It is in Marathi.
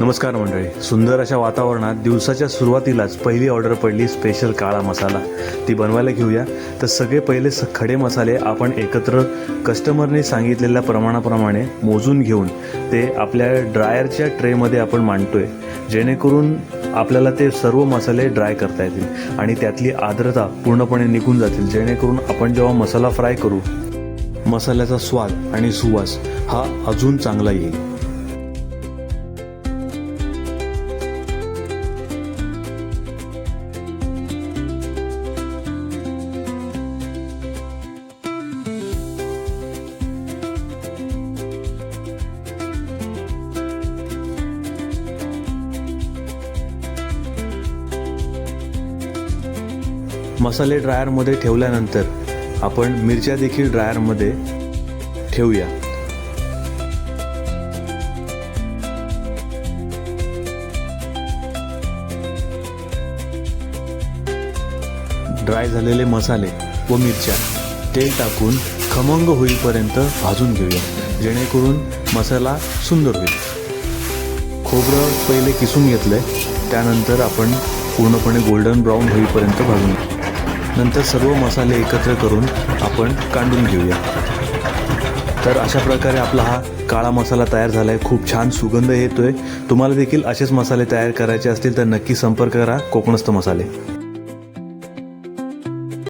नमस्कार मंडळी. सुंदर अशा वातावरणात दिवसाच्या सुरुवातीलाच पहिली ऑर्डर पडली स्पेशल काळा मसाला. ती बनवायला घेऊया. तर सगळे पहिले स खडे मसाले आपण एकत्र कस्टमरने सांगितलेल्या प्रमाणाप्रमाणे मोजून घेऊन ते आपल्या ड्रायरच्या ट्रेमध्ये आपण मांडतोय. जेणेकरून आपल्याला ते सर्व मसाले ड्राय करता येतील आणि त्यातली आर्द्रता पूर्णपणे निघून जातील. जेणेकरून आपण जेव्हा मसाला फ्राय करू मसाल्याचा स्वाद आणि सुवास हा अजून चांगला येईल. मसाले ड्रायरमध्ये ठेवल्यानंतर आपण मिरच्या देखील ड्रायरमध्ये ठेवूया. ड्राय झालेले मसाले व मिरच्या तेल टाकून खमंग होईपर्यंत भाजून घेऊया जेणेकरून मसाला सुंदर होईल. खोबरं पहिले किसून घेतलंय त्यानंतर आपण पूर्णपणे गोल्डन ब्राऊन होईपर्यंत भाजून नंतर सर्व मसाले एकत्र करून आपण कांडून घेऊया. तर अशा प्रकारे आपला हा काळा मसाला तयार झाला आहे खूप छान सुगंध येतोय. तुम्हाला देखील असेच मसाले तयार करायचे असतील तर नक्की संपर्क करा. कोकणस्थ मसाले.